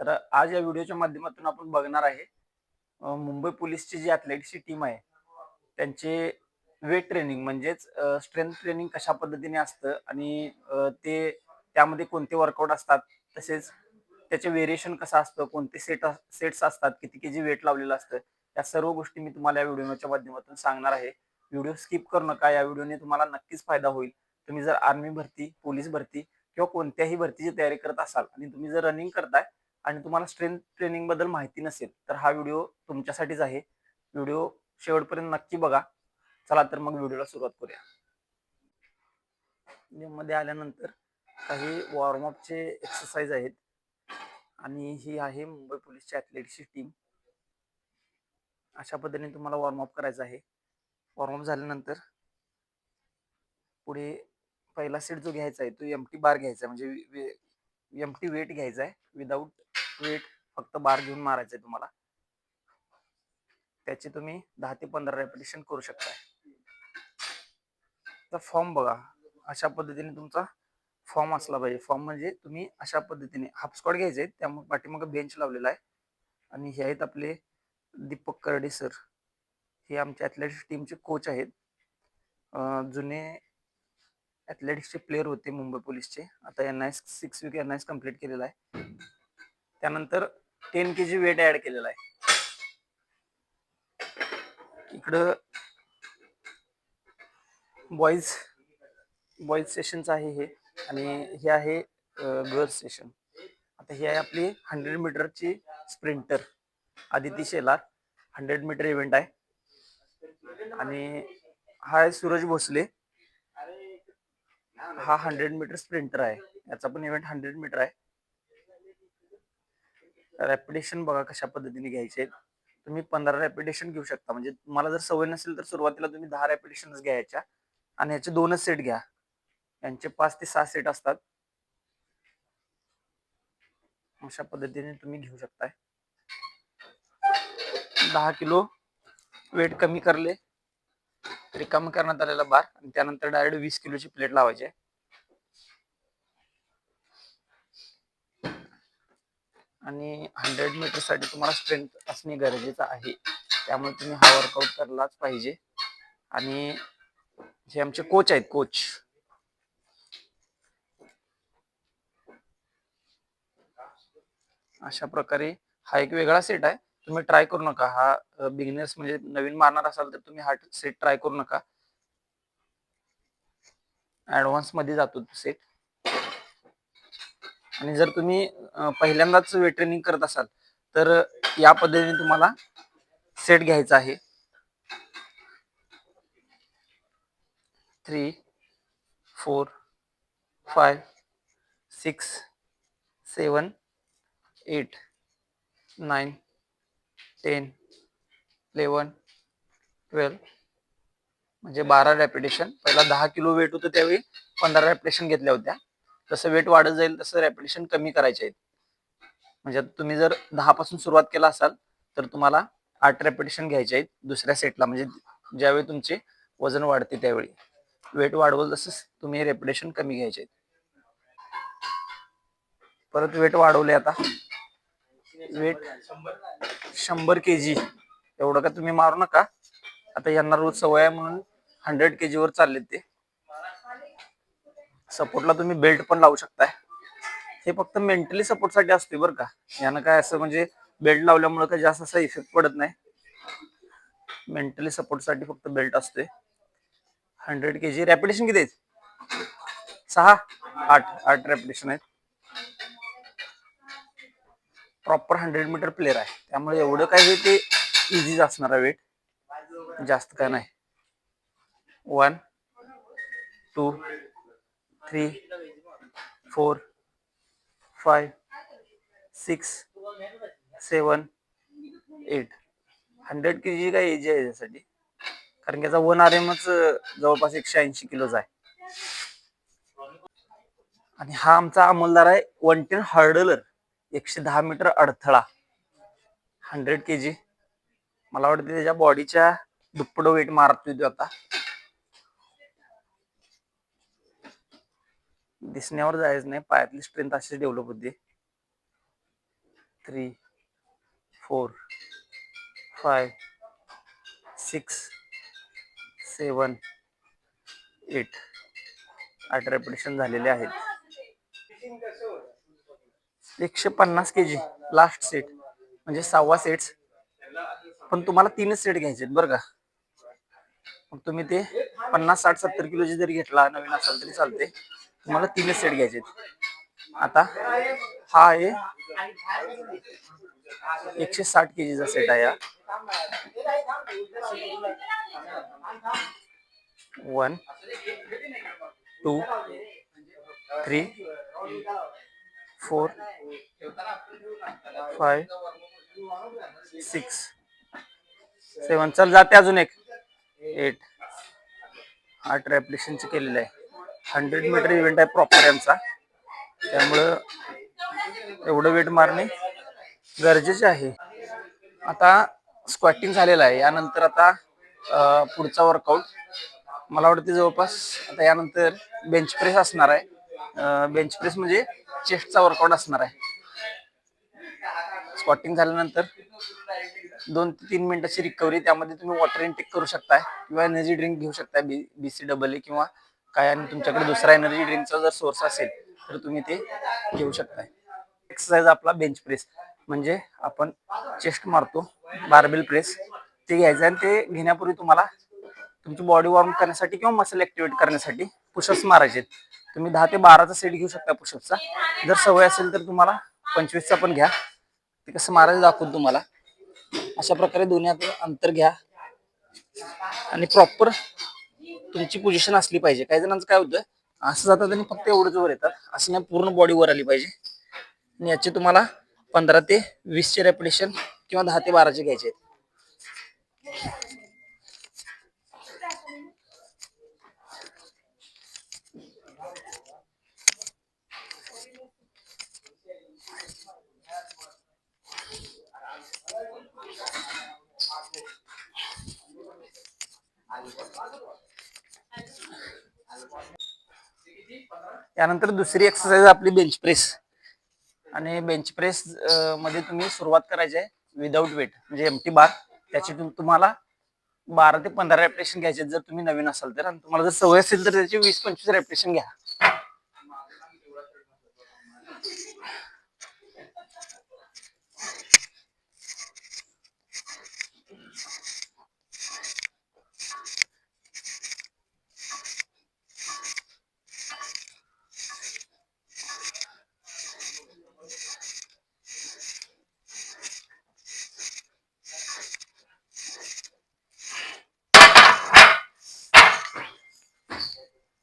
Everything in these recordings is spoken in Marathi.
तर आज या व्हिडिओच्या माध्यमातून आपण बघणार आहे मुंबई पोलीसची जी ॲथलेटिक्सची टीम आहे त्यांचे वेट ट्रेनिंग म्हणजेच स्ट्रेंथ ट्रेनिंग कशा पद्धतीने असतं आणि ते त्यामध्ये कोणते वर्कआउट असतात तसेच त्याचे व्हेरिएशन कसं असतं कोणते सेट सेट्स असतात किती के जी वेट लावलेलं असतं या सर्व गोष्टी मी तुम्हाला या व्हिडिओच्या माध्यमातून सांगणार आहे. व्हिडिओ स्किप करू नका या व्हिडिओने तुम्हाला नक्कीच फायदा होईल. तुम्ही जर आर्मी भरती पोलीस भरती किंवा कोणत्याही भरतीची तयारी करत असाल आणि तुम्ही जर रनिंग करताय आणि तुम्हाला स्ट्रेंथ ट्रेनिंगबद्दल माहिती नसेल तर हा व्हिडिओ तुमच्यासाठीच आहे. व्हिडिओ शेवटपर्यंत नक्की बघा. चला तर मग व्हिडिओला सुरुवात करूया. जिममध्ये मध्ये आल्यानंतर काही वॉर्मअपचे एक्सरसाइज आहेत. आणि ही आहे मुंबई पोलीसची ॲथलेटिक्सची टीम अशा पद्धतीने तुम्हाला वॉर्मअप करायचं आहे. वॉर्मअप झाल्यानंतर पुढे पहिला सेट जो घ्यायचा आहे तो एम टी बार घ्यायचा आहे. म्हणजे एम टी वेट घ्यायचा आहे. विदाऊट वेट फक्त बार घेऊन मारायचं आहे तुम्हाला. त्याचे तुम्ही दहा ते पंधरा रेपिटेशन करू शकता फॉर्म बघा. अशा पद्धतीने तुमचा फॉर्म असला पाहिजे. फॉर्म म्हणजे तुम्ही अशा पद्धतीने हाफ स्कॉट घ्यायचे आहेत त्यामुळे पाठीमागे बेंच लावलेला आहे. आणि हे आहेत आपले दीपक करडे सर हे आमच्या ॲथलेटिक्स टीमचे कोच आहेत. जुने ॲथलेटिक्सचे प्लेअर होते मुंबई पोलीसचे आता N I six week N I complete केलेला आहे. त्यानंतर ten K G weight add केलेला आहे. इकडं बॉईज बॉईज सेशनचं आहे हे. आणि हे आहे गर्ल्स सेशन आता ही आहे आपली हंड्रेड मीटरची sprinter Aditi Shelar hundred meter event आहे. आणि हा आहे सूरज भोसले. हा हंड्रेड मीटर स्प्रिंटर आहे. याचा पण इव्हेंट हंड्रेड मीटर आहे. रॅपिडेशन बघा कशा पद्धतीने घ्यायचे. आहेत. तुम्ही पंधरा रॅपिडेशन घेऊ शकता. म्हणजे तुम्हाला जर सवय नसेल तर सुरुवातीला तुम्ही दहा रॅपिडेशनच घ्यायच्या आणि याचे दोनच सेट घ्या. यांचे पाच ते सहा सेट असतात. अशा पद्धतीने तुम्ही घेऊ शकताय. दहा किलो वेट कमी करले. रिकामी करण्यात आलेला बार आणि त्यानंतर डायरेक्ट वीस किलोची प्लेट लावायची. आहे आणि हंड्रेड मीटरसाठी तुम्हाला स्ट्रेंथ असणे गरजेचं आहे. त्यामुळे तुम्ही हा वर्कआउट करलाच पाहिजे. आणि जे आमचे कोच आहेत कोच अशा प्रकारे हा एक वेगळा सेट आहे. तुम्ही ट्राय करू नका. हा बिगिनर्स म्हणजे नवीन मारणार असाल तर तुम्ही हा सेट ट्राय करू नका. ऍडव्हान्समध्ये जातो सेट आणि जर तुम्ही पहिल्यांदाच वेट ट्रेनिंग करत असाल तर या पद्धतीने तुम्हाला सेट घ्यायचा आहे. Three four five six seven eight nine ten eleven twelve म्हणजे बारा रॅपिटेशन पहिला दहा किलो वेट होतं त्यावेळी पंधरा रॅपिटेशन घेतल्या होत्या. जसं वेट वाढत जाईल तसं रेपिटेशन कमी करायचे आहेत. म्हणजे तुम्ही जर दहा पासून सुरुवात केला असाल तर तुम्हाला आठ रेपिटेशन घ्यायचे आहेत दुसऱ्या सेटला म्हणजे ज्यावेळी तुमचे वजन वाढते त्यावेळी. वेट वाढवल तसंच तुम्ही रेपिटेशन कमी घ्यायचे आहेत. परत वेट वाढवले आता. वेट शंभर के जी एवढं का तुम्ही मारू नका. आता यांना रोज सवय आहे म्हणून हंड्रेड के वर चालले ते. सपोर्टला तुम्ही बेल्ट पण लावू शकताय. हे फक्त मेंटली सपोर्टसाठी असते बरं का. यानं काय असं म्हणजे बेल्ट लावल्यामुळे काय जास्त असा इफेक्ट पडत नाही. मेंटली सपोर्टसाठी फक्त बेल्ट असते हंड्रेड के जी रॅपिटेशन किती आहेत? सहा? आठ. आठ रॅपिटेशन आहेत. प्रॉपर हंड्रेड मीटर प्लेअर आहे. त्यामुळे एवढं काय हे ते इझीच असणार आहे वेट जास्त काय नाही. One two three four five six seven eight hundred K G काय एजी आहे याच्यासाठी कारण की याचा वन आर एमच जवळपास एकशे ऐंशी किलोचा आहे. आणि हा आमचा अंमलदार आहे वन टेन हर्डलर एकशे दहा मीटर अडथळा. हंड्रेड के जी मला वाटतं त्याच्या बॉडीच्या दुप्पट वेट मारतोय तो आता. दिसण्यावर जायचं नाही. पायातली स्ट्रेंथ अशीच डेव्हलप होते. Three four five six seven eight आठ रेपिटेशन झालेले आहेत. एकशे पन्नास के जी लास्ट सेट म्हणजे सहावा सेट्स पण तुम्हाला तीनच सेट घ्यायचे आहेत बरं का. मग तुम्ही ते पन्नास साठ सत्तर किलोची जरी घेतला नवीन असाल तरी चालते तुम्हाला तीनच सेट घ्यायचे आहेत. आता हा आहे एकशे साठ के जीचा सेट आहे हा. One two three four five six seven चल जाते अजून एक. एट आठ रेप्लेशनचे केलेलं आहे. हंड्रेड मीटर इव्हेंट आहे प्रॉपर यांचा. त्यामुळं एवढं वेट मारणे गरजेचे आहे. आता स्क्वॅटिंग झालेलं आहे. यानंतर आता पुढचा वर्कआउट मला वाटते जवळपास आता यानंतर बेंच प्रेस असणार आहे. बेंच प्रेस म्हणजे चेस्टचा वर्कआउट असणार आहे. स्क्वॉटिंग झाल्यानंतर दोन ते तीन मिनिटाची रिकव्हरी त्यामध्ये तुम्ही वॉटर इनटेक करू शकताय किंवा एनर्जी ड्रिंक घेऊ शकताय बी बी सी डबल ए किंवा काय आणि तुमच्याकडे दुसरा एनर्जी ड्रिंकचा जर सोर्स असेल तर तुम्ही ते घेऊ शकताय. एक्सरसाइज आपला बेंच प्रेस म्हणजे आपण चेस्ट मारतो बार्बेल प्रेस ते घ्यायचं आणि ते घेण्यापूर्वी तुम्हाला तुमची बॉडी वॉर्म करण्यासाठी किंवा मसल ऍक्टिव्हेट करण्यासाठी पुशअप्स मारायचे तुम्ही दहा ते बाराचा सेट घेऊ शकता पुशअपचा जर सवय असेल तर तुम्हाला पंचवीसचा पण घ्या. ते कसं मारायचं दाखवून तुम्हाला. अशा प्रकारे दोन्ही अंतर घ्या. आणि प्रॉपर तुमची पोझिशन असली पाहिजे. काही जणांचं काय होतं असं जातात आणि फक्त एवढंच वर येतात. असं नाही पूर्ण बॉडी वर आली पाहिजे. आणि याचे तुम्हाला पंधरा ते वीसचे रेपिटेशन किंवा दहा ते बाराचे घ्यायचे आहेत. त्यानंतर दुसरी एक्सरसाइज आपली बेंच प्रेस आणि बेंच प्रेस मध्ये तुम्ही सुरुवात करायची आहे विदाऊट वेट म्हणजे एमटी बार त्याची तुम- तुम्हाला बारा ते पंधरा रेप्रेशन घ्यायचे जर तुम्ही नवीन असाल तर. आणि तुम्हाला जर सवय असेल तर त्याची वीस पंचवीस रेप्रेशन घ्या.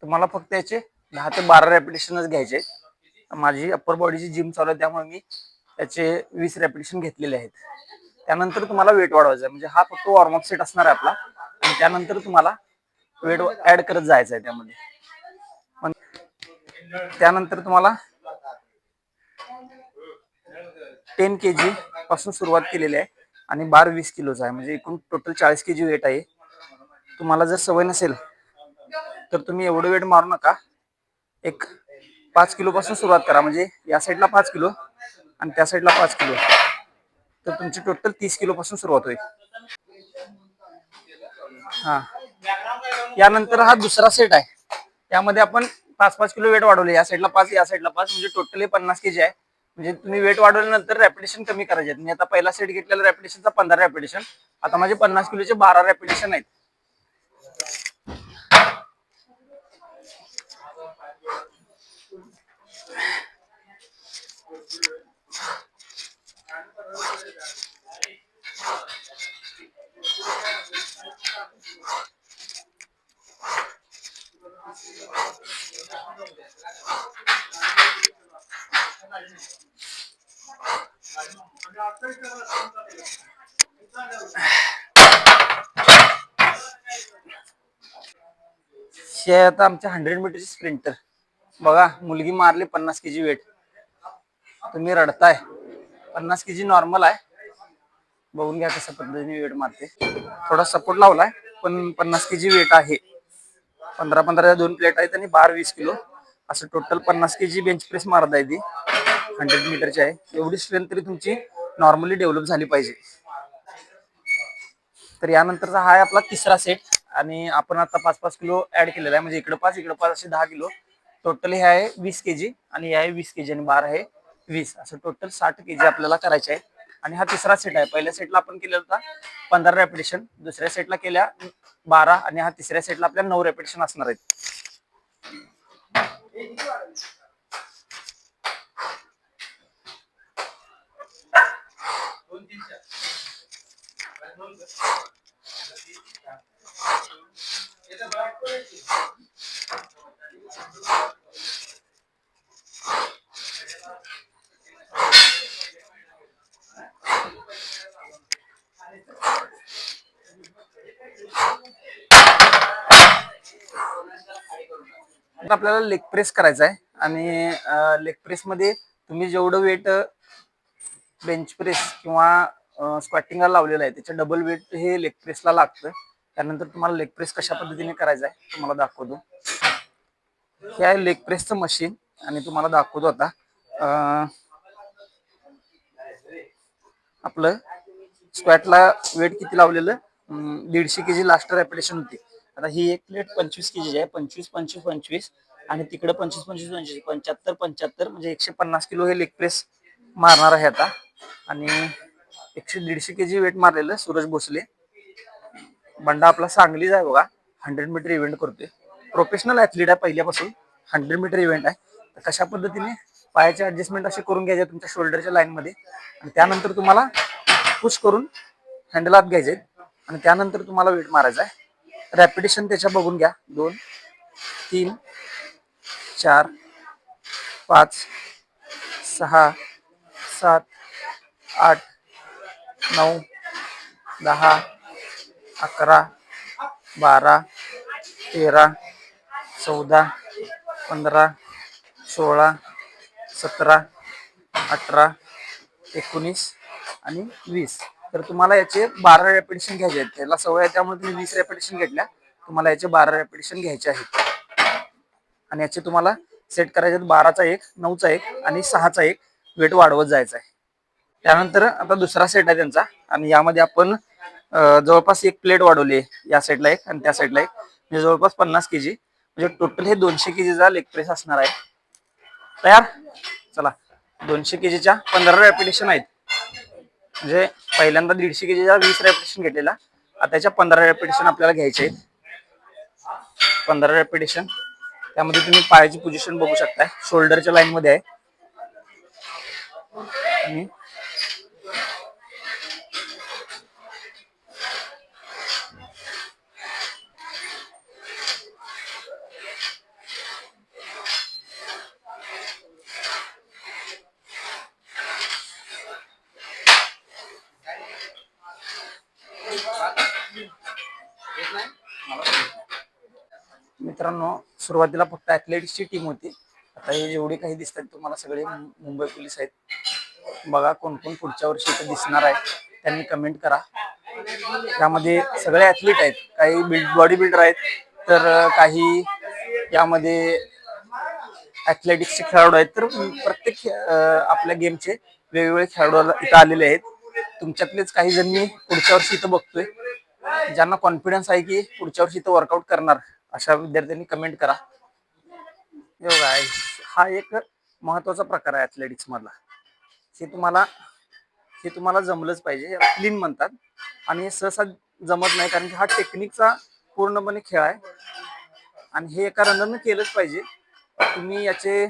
तुम्हाला फक्त याचे दहा ते बारा रेपिटेशनच घ्यायचे. माझी अप्पर बॉडीची जिम चालू आहे त्यामुळे मी त्याचे वीस रेपिटेशन घेतलेले आहेत. त्यानंतर तुम्हाला वेट वाढवायचं आहे. म्हणजे हा फक्त वॉर्मअप सेट असणार आहे आपला. आणि त्यानंतर तुम्हाला वेट ऍड करत जायचं आहे त्यामध्ये. पण त्यानंतर तुम्हाला टेन के जी पासून सुरुवात केलेली आहे आणि बार वीस किलोचा आहे. म्हणजे एकूण टोटल चाळीस के जी वेट आहे. तुम्हाला जर सवय नसेल तर तुम्ही एवढं वेट मारू नका. एक पाच किलो पासून सुरुवात करा. म्हणजे या साईडला पाच किलो आणि त्या साईडला पाच किलो. तर तुमची टोटल तीस किलो पासून सुरुवात होईल. हा. यानंतर हा दुसरा सेट आहे. यामध्ये आपण पाच पाच किलो वेट वाढवले. या साईडला पाच या साईडला पाच. म्हणजे टोटली पन्नास के जी आहे. म्हणजे तुम्ही वेट वाढवल्यानंतर रॅपिटेशन कमी करायचे आहेत. मी आता पहिला सेट घेतलेला रॅपिटेशनचा पंधरा रॅपिटेशन आता माझे पन्नास किलोचे बारा रॅपिटेशन आहेत. हे आता आमच्या हंड्रेड मीटरची स्प्रिंटर बघा मुलगी मारली पन्नास के जी वेट तुम्ही रडताय. पन्नास के जी नॉर्मल आहे. बघून घ्या कशा पद्धतीने वेट मारते. थोडा सपोर्ट लावलाय पण पन्नास के जी वेट आहे. पंधरा पंधरा दोन प्लेट आहेत आणि बार वीस किलो. असं टोटल पन्नास के जी बेंच प्रेस मारत आहे ती. हंड्रेड मीटरची आहे. एवढी स्ट्रेंथ तरी तुमची नॉर्मली डेव्हलप झाली पाहिजे. तर यानंतरचा हा आहे आपला तिसरा सेट आणि आपण आता पाच पाच किलो ऍड केलेला आहे. म्हणजे इकडे पाच इकडे पाच असे दहा किलो. टोटल हे आहे वीस के जी आणि हे आहे वीस के जी आणि बार आहे वीस. असं टोटल साठ के जी आपल्याला करायचे आहे. आणि हा तिसरा सेट आहे. पहिल्या सेटला आपण केलेला होता पंधरा रेपिटेशन दुसऱ्या सेटला केल्या बारा आणि हा तिसऱ्या सेटला आपल्या नऊ रेपिटेशन असणार आहेत. आता आपल्याला लेग प्रेस करायचा आहे आणि लेग प्रेस मध्ये तुम्ही जेवढं वेट बेंच प्रेस किंवा स्क्वॅटिंगला लावलेलं आहे. त्याच्या डबल वेट हे लेग प्रेसला लागतं. त्यानंतर तुम्हाला लेग प्रेस कशा पद्धतीने करायचा आहे तुम्हाला दाखवतो. हे आहे लेग प्रेसचं मशीन आणि तुम्हाला दाखवतो आता आपलं स्क्वॅटला वेट किती लावलेलं? दीडशे के जी लास्ट रेपिटेशन होती. आता ही एक प्लेट पंचवीस के जी आहे. पंचवीस पंचवीस पंचवीस आणि तिकडे पंचवीस पंचवीस पंचवीस पंच्याहत्तर पंच्याहत्तर म्हणजे एकशे पन्नास किलो हे लेग प्रेस मारणार आहे आता. आणि एकशे दीडशे के जी वेट मारलेलं सूरज भोसले. बंडा आपला सांगलीच आहे बघा. हंड्रेड मीटर इव्हेंट करतोय. प्रोफेशनल ॲथलीट आहे पहिल्यापासून. हंड्रेड मीटर इव्हेंट आहे. तर कशा पद्धतीने पायाचे ॲडजस्टमेंट असे करून घ्यायचे तुमच्या शोल्डरच्या लाईनमध्ये आणि त्यानंतर तुम्हाला पुश करून हँडलात घ्यायचे. आणि त्यानंतर तुम्हाला वेट मारायचा आहे. रॅपिटेशन त्याच्या बघून घ्या. दोन तीन चार पाच सहा सात आठ नऊ दहा अकरा बारा तेरा चौदा पंधरा सोळा सतरा अठरा एकोणीस आणि वीस. तर तुम्हाला याचे बारा रेपिटेशन घ्यायचे आहेत. त्याला सवय आहे त्यामुळे तुम्ही वीस रेपिटेशन घेतल्या. तुम्हाला याचे बारा रेपिटेशन घ्यायचे आहेत. आणि याचे तुम्हाला सेट करायचे आहेत बाराचा एक नऊचा एक आणि सहाचा एक. वेट वाढवत जायचा आहे. त्यानंतर आता दुसरा सेट आहे त्यांचा. आणि यामध्ये आपण जवळपास एक प्लेट वाढवली आहे या साईडला एक आणि त्या साईडला एक. म्हणजे जवळपास पन्नास के जी म्हणजे टोटल हे दोनशे के जीचा लेग प्रेस असणार आहे. तयार? चला. दोनशे के जीच्या पंधरा रॅपिटेशन आहेत. म्हणजे पहिल्यांदा दीडशे के जीचा वीस रेपिटेशन घेतलेला. आता त्याच्या पंधरा रॅपिटेशन आपल्याला घ्यायचे आहेत. पंधरा रॅपिटेशन त्यामध्ये तुम्ही पायाची पोझिशन बघू शकताय. शोल्डरच्या लाईनमध्ये आहे. आणि मित्रांनो सुरुवातीला फक्त ऍथलेटिक्सची टीम होती. आता हे जेवढे काही दिसतात तुम्हाला सगळे मुंबई पोलीस आहेत. बघा कोण कोण पुढच्या वर्षी इथे दिसणार आहे. त्यांनी कमेंट करा. यामध्ये सगळे ऍथलीट आहेत. काही बिल्ड बॉडी बिल्डर आहेत तर काही यामध्ये ऍथलेटिक्सचे खेळाडू आहेत. तर प्रत्येक खे- आपल्या गेमचे वेगवेगळे खेळाडू इथं आलेले आहेत. तुमच्यातलेच काही जण मी पुढच्या वर्षी इथं बघतोय. ज्यांना कॉन्फिडन्स आहे की पुढच्या वर्षी इथं वर्कआउट करणार. अशा विद्यार्थ्यांनी कमेंट करा. हे हा एक महत्त्वाचा प्रकार आहे ॲथलेटिक्स मधला. हे तुम्हाला हे तुम्हाला जमलंच पाहिजे. याला क्लीन म्हणतात. आणि हे सहसा जमत नाही कारण की हा टेक्निकचा पूर्णपणे खेळ आहे. आणि हे एका रनरनं केलंच पाहिजे. तुम्ही याचे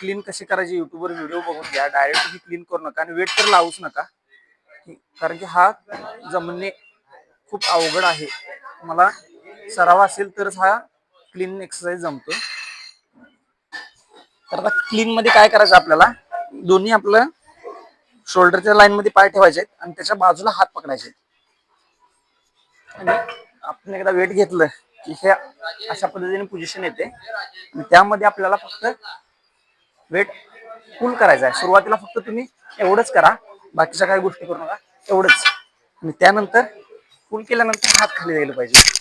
क्लीन कसे करायचे युट्यूबवर व्हिडिओ बघून घ्या. डायरेक्ट ही क्लीन करू नका आणि वेट तर लावूच नका. कारण की हा जमणे खूप अवघड आहे. मला सराव असेल तरच हा क्लीन एक्सरसाइज जमतो. तर आता क्लीन मध्ये काय करायचं आपल्याला? दोन्ही आपलं शोल्डरच्या लाईन मध्ये पाय ठेवायचे आहेत आणि त्याच्या बाजूला हात पकडायचे आणि आपण एकदा वेट घेतलं की हे अशा पद्धतीने पोझिशन येते. आणि त्यामध्ये आपल्याला फक्त वेट फुल करायचं आहे. सुरुवातीला फक्त तुम्ही एवढंच करा. बाकीच्या काही गोष्टी करू नका. एवढंच. आणि त्यानंतर फुल केल्यानंतर हात खाली द्यायला पाहिजे.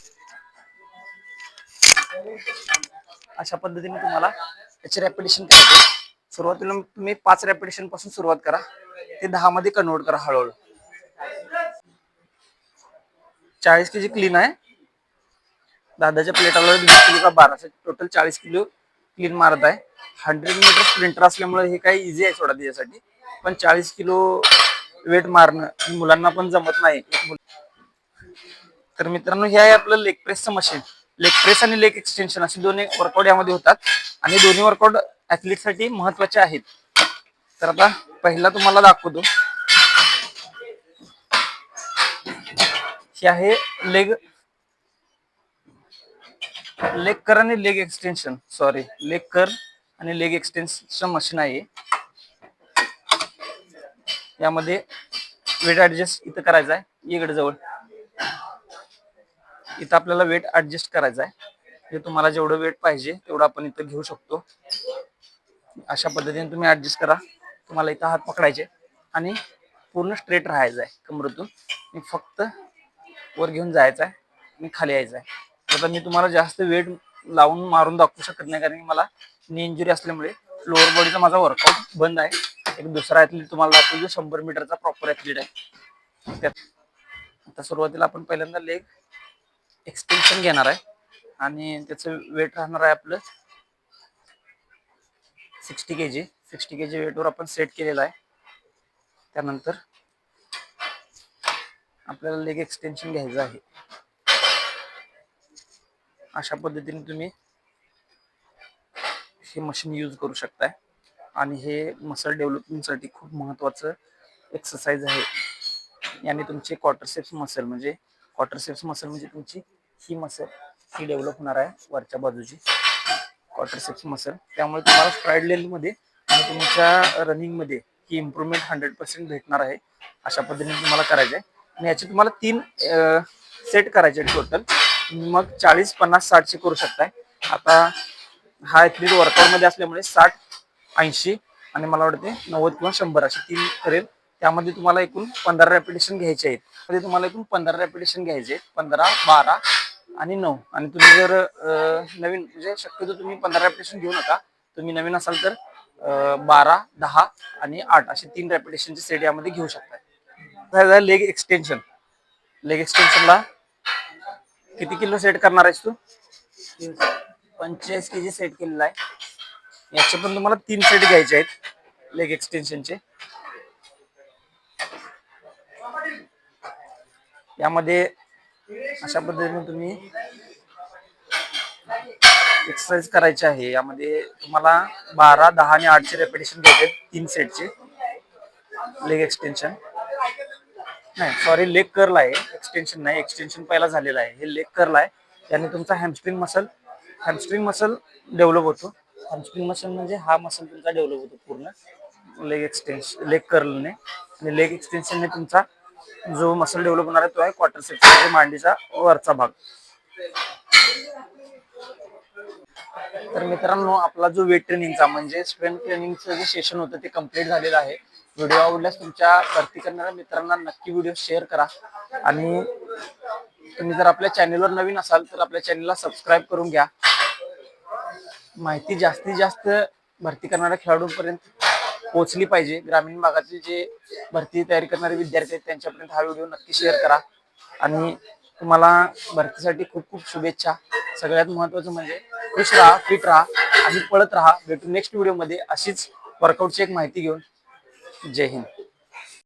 अशा पद्धतीने तुम्हाला त्याची रेपिटेशन करायची सुरुवातीला तुम्ही पाच रेपिटेशनपासून सुरुवात करा. ते दहा मध्ये कन्वर्ट करा हळूहळू. चाळीस के जी क्लीन आहे. दादाच्या प्लेटाला वीस किलो का बारा टोटल चाळीस किलो क्लीन मारत आहे. हंड्रेड मीटर स्प्रिंटर असल्यामुळे हे काही इझी आहे सोडा त्याच्यासाठी. पण चाळीस किलो वेट मारणं मुलांना पण जमत नाही. तर मित्रांनो हे आहे आपलं लेग प्रेसचं मशीन लेग प्रेस आणि लेग एक्सटेन्शन असे दोन्ही वर्कआउट यामध्ये होतात. आणि दोन्ही वर्कआउटसाठी महत्त्वाचे आहेत. तर आता पहिला तुम्हाला दाखवतो. हे आहे लेग लेग कर आणि लेग एक्सटेन्शन सॉरी लेग कर आणि लेग एक्सटेन्शन मशीन आहे यामध्ये वेट ऍडजस्ट इथं करायचं आहे. इकडे जवळ. इथं आपल्याला वेट ऍडजस्ट करायचं आहे. जे तुम्हाला जेवढं वेट पाहिजे तेवढं आपण इथं घेऊ शकतो. अशा पद्धतीने तुम्ही ऍडजस्ट करा. तुम्हाला इथं हात पकडायचे आणि पूर्ण स्ट्रेट राहायचं आहे कमरेतून. मी फक्त वर घेऊन जायचं आहे. आणि खाली यायचं आहे. आता मी तुम्हाला जास्त वेट लावून मारून दाखवू शकत नाही कारण की मला नी इंजुरी असल्यामुळे लोअर बॉडीचा माझा वर्कआउट बंद आहे. एक दुसरा ॲथलीट तुम्हाला दाखवतो शंभर मीटरचा प्रॉपर ॲथलीट आहे. त्यात आता सुरुवातीला आपण पहिल्यांदा लेग एक्सटेन्शन घेणार आहे. आणि त्याचं वेट राहणार आहे आपलं सिक्स्टी के जी सिक्स्टी के जी वेटवर आपण सेट केलेला आहे. त्यानंतर आपल्याला लेग एक्सटेन्शन घ्यायचं आहे. अशा पद्धतीने तुम्ही हे मशीन यूज करू शकताय. आणि हे मसल डेव्हलपमेंटसाठी खूप महत्वाचं एक्सरसाइज आहे. याने तुमचे क्वार्टरसेप्स मसल म्हणजे क्वार्टरसेप्स मसल म्हणजे तुमची ही मसल ही डेव्हलप होणार आहे वरच्या बाजूची. क्वार्टरसेप्स मसल त्यामुळे तुम्हाला स्ट्राईडमध्ये आणि तुमच्या रनिंगमध्ये ही इम्प्रूव्हमेंट हंड्रेड पर्सेंट भेटणार आहे. अशा पद्धतीने तुम्हाला करायचं आहे. आणि याचे तुम्हाला तीन सेट करायचे टोटल मग चाळीस पन्नास साठचे करू शकताय. आता हा ॲथलीट वर्कआउटमध्ये असल्यामुळे साठ ऐंशी आणि मला वाटते नव्वद किंवा शंभर असे तीन करेल. त्यामध्ये तुम्हाला एकूण पंधरा रॅपिटेशन घ्यायचे आहेत. म्हणजे तुम्हाला एकूण पंधरा रॅपिटेशन घ्यायचे आहेत. पंधरा बारा आणि नऊ. आणि तुम्ही जर नवीन म्हणजे शक्यतो तुम्ही पंधरा रॅपिटेशन घेऊ नका. तुम्ही नवीन असाल तर बारा दहा आणि आठ असे तीन रॅपिटेशनचे सेट यामध्ये घेऊ शकता. लेग एक्सटेन्शन लेग एक्सटेन्शनला किती किलो सेट करणार आहेस तू? पंचेचाळीस के जी सेट केलेला आहे. याचे पण तुम्हाला तीन सेट घ्यायचे आहेत लेग एक्सटेन्शनचे यामध्ये अशा पद्धतीने तुम्ही एक्सरसाइज करायची आहे. यामध्ये तुम्हाला बारा दहा आणि आठचे रेपिटेशन घ्यायचे तीन सेटचे लेग एक्सटेन्शन नाही सॉरी लेग कर्ल आहे. एक्सटेन्शन नाही एक्सटेन्शन पहिला झालेलं आहे. हे लेग कर्ल आहे. त्याने तुमचा hamstring muscle hamstring muscle develop होतो. हॅमस्ट्रिंग मसल म्हणजे हा मसल तुमचा डेव्हलप होतो पूर्ण. लेग एक्सटेन्शन लेग कर्लने आणि लेग एक्सटेन्शनने तुमचा जो मसल डेव्हलप होणार आहे तो आहे क्वार्टर म्हणजे सेक्शन मांडीचा वरचा भाग. तर मित्रांनो आपला जो वेट ट्रेनिंगचा म्हणजे स्ट्रेंथ ट्रेनिंगचं जे सेशन होतं ते कंप्लीट झालेलं आहे. व्हिडिओ आवडल्यास तुमच्या भरती करणाऱ्या मित्रांना नक्की व्हिडिओ शेअर करा. आणि तुम्ही जर आपल्या चॅनेलवर नवीन असाल तर आपल्या चॅनेलला सबस्क्राईब करून घ्या. माहिती जास्तीत जास्त भरती करणाऱ्या खेळाडूंपर्यंत पोहोचली पाहिजे. ग्रामीण भागातील जे भरती तयारी करणारे विद्यार्थी आहेत त्यांच्यापर्यंत हा व्हिडिओ नक्की शेअर करा. आणि तुम्हाला भरतीसाठी खूप खूप शुभेच्छा. सगळ्यात महत्वाचं म्हणजे खुश राहा फिट राहा आणि पळत राहा. भेटू नेक्स्ट व्हिडिओमध्ये अशीच वर्कआउटची एक माहिती घेऊन. जय हिंद.